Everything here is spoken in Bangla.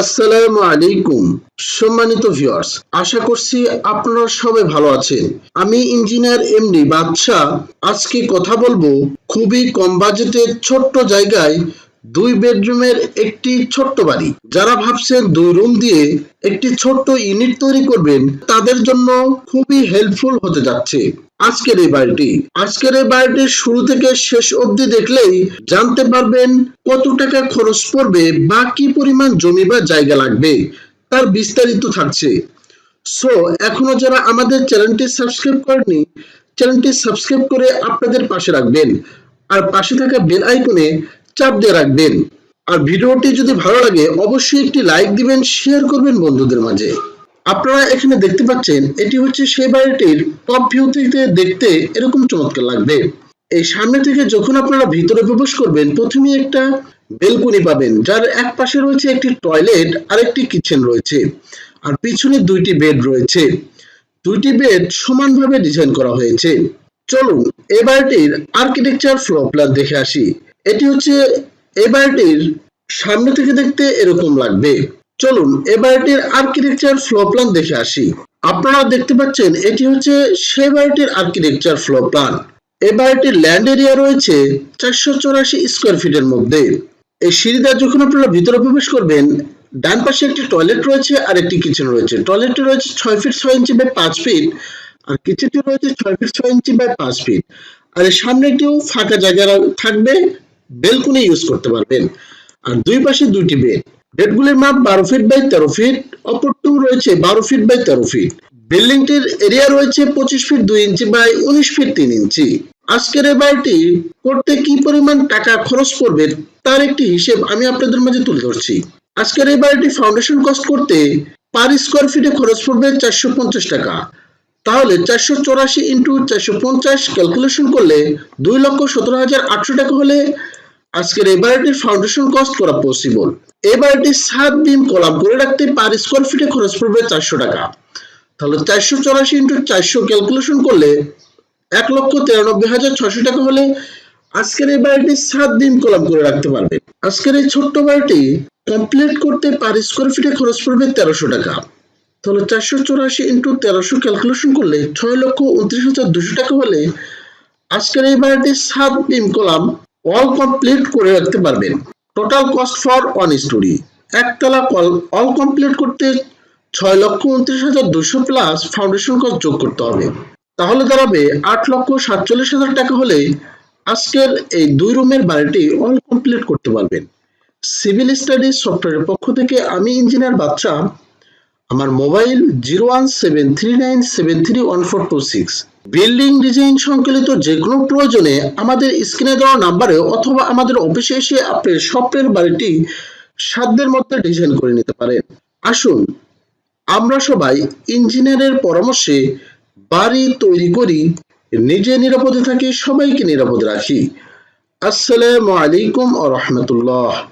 আসসালামু আলাইকুম। সম্মানিত ভিউয়ার্স আশা করছি আপনারা সবাই ভালো আছেন। আমি ইঞ্জিনিয়ার এমডি বাদশা। আজকে কথা বলব খুবই কম বাজেটের ছোট্ট জায়গায় দুই বেডরুমের একটি ছোট্ট বাড়ি। যারা ভাবছেন দুই রুম দিয়ে একটি ছোট্ট ইউনিট তৈরি করবেন, তাদের জন্য খুবই হেল্পফুল হতে যাচ্ছে। আজকের এই বাড়িটি। আজকের এই বাড়িটির শুরু থেকে শেষ অবধি দেখলেই জানতে পারবেন কত টাকা খরচ পড়বে বা কি পরিমাণ জমি বা জায়গা লাগবে। তার বিস্তারিত থাকছে। সো এখনও যারা আমাদের চ্যানেলটি সাবস্ক্রাইব করেনি চ্যানেলটি সাবস্ক্রাইব করে আপনাদের পাশে রাখবেন আর পাশে থাকা বেল আইকনে চাপ দিয়ে রাখবেন। আর ভিডিওটি যদি ভালো লাগে, অবশ্যই একটি লাইক দিবেন, শেয়ার করবেন বন্ধুদের মাঝে। আপনারা এখানে দেখতে পাচ্ছেন, এটি হচ্ছে সেই বাড়িটির টপ ভিউ থেকে দেখতে এরকম চমৎকার লাগবে। এই সামনে থেকে যখন আপনারা ভিতরে প্রবেশ করবেন, প্রথমে একটা বেলকনি পাবেন, যার এক পাশে রয়েছে একটি টয়লেট আর একটি কিচেন রয়েছে, আর পিছনে দুইটি বেড রয়েছে। দুইটি বেড সমানভাবে ডিজাইন করা হয়েছে। চলুন, এই বাড়িটির আর্কিটেকচার ফ্লোর প্ল্যান দেখে আসি। এটি হচ্ছে এই বাড়িটির সামনে থেকে দেখতে এরকম লাগবে। চলুন এ বাড়িটির আর্কিটেকচার ফ্লোর প্ল্যান দেখে আসি। আপনারা দেখতে পাচ্ছেন, এটি হচ্ছে সে বাড়িটির আর্কিটেকচার ফ্লোর প্ল্যান এ বাড়িটির ল্যান্ড এরিয়া রয়েছে চারশো চৌরাশি স্কোয়ার ফিটের মধ্যে। এই সিঁড়িটা যখন আপনারা ভিতরে প্রবেশ করবেন, ডান পাশে একটি টয়লেট রয়েছে আর একটি কিচেন রয়েছে। টয়লেটটি রয়েছে ছয় ফিট ছয় ইঞ্চি বাই পাঁচ ফিট আর কিচেনটি রয়েছে ছয় ফিট ছয় ইঞ্চি বাই পাঁচ ফিট আর এর সামনে একটিও ফাঁকা জায়গা থাকবে বেলকনি ইউজ করতে পারবেন। আর দুই পাশে দুইটি বেড বেডগুলির মাপ বারো ফিট বাই তেরো ফিট অপরটু রয়েছে বারো ফিট বাই তেরো ফিট বিল্ডিংটির এরিয়া রয়েছে পঁচিশ ফিট দুই ইঞ্চি বাই উনিশ ফিট তিন ইঞ্চি। আজকের এই বাড়িটি করতে কি পরিমাণ টাকা খরচ পড়বে তার একটি হিসেব আমি আপনাদের মাঝে তুলে ধরছি। আজকের এই বাড়িটি ফাউন্ডেশন কস্ট করতে পার স্কোয়ার ফিটে খরচ পড়বে চারশো পঞ্চাশ টাকা। তাহলে চারশো চৌরাশি ইন্টু চারশো পঞ্চাশ ক্যালকুলেশন করলে দুই লক্ষ সতেরো হাজার আটশো টাকা হলে আজকের এই বাড়িটির ফাউন্ডেশন কস্ট করা পসিবল এই বাড়িটির সাত বিম কলাম করে রাখতে পার স্কোয়ার ফিটে খরচ পড়বে চারশো টাকা। তাহলে চারশো চৌরাশি ইন্টু চারশো ক্যালকুলেশন করলে এক লক্ষ তিরানব্বই হাজার ছশো টাকা হলে আজকের এই বাড়িটি সাত দিন কলাম করে রাখতে পারবে। আজকের এই ছোট্ট বাড়িটি কমপ্লিট করতে পার স্কোয়ার ফিটে খরচ পড়বে তেরোশো টাকা। তাহলে চারশো চৌরাশি ইন্টু তেরোশো ক্যালকুলেশন করলে ছয় লক্ষ উনত্রিশ হাজার দুশো টাকা হলে আজকের এই বাড়িটি সাত বিম কলাম অল কমপ্লিট করে রাখতে পারবেন। Total cost for one storey একতলা অল কমপ্লিট করতে ছয় লক্ষ উনত্রিশ হাজার দুশো প্লাস ফাউন্ডেশন কস্ট যোগ করতে হবে। তাহলে দাঁড়াবে আট লক্ষ সাতচল্লিশ হাজার টাকা হলে আজকের এই দুই রুমের বাড়িটি অল কমপ্লিট করতে পারবেন। সিভিল স্টাডিজ সফটওয়্যারের পক্ষ থেকে আমি ইঞ্জিনিয়ার বাচ্চা আমার mobile zero one seven three nine seven three one four two six. Building design সংকলিত যে কোনো প্রয়োজনে আমাদের স্ক্রিনে দেওয়া নাম্বারে অথবা আমাদের অফিসে এসে আপনার স্বপ্নের বাড়িটি সাধ্যের মধ্যে ডিজাইন করে নিতে পারেন। আসুন, আমরা সবাই ইঞ্জিনিয়ারের পরামর্শে বাড়ি তৈরি করি, নিজে নিরাপদে থাকি, সবাইকে নিরাপদে রাখি। আসসালামু আলাইকুম আ রহমতুল্লাহ।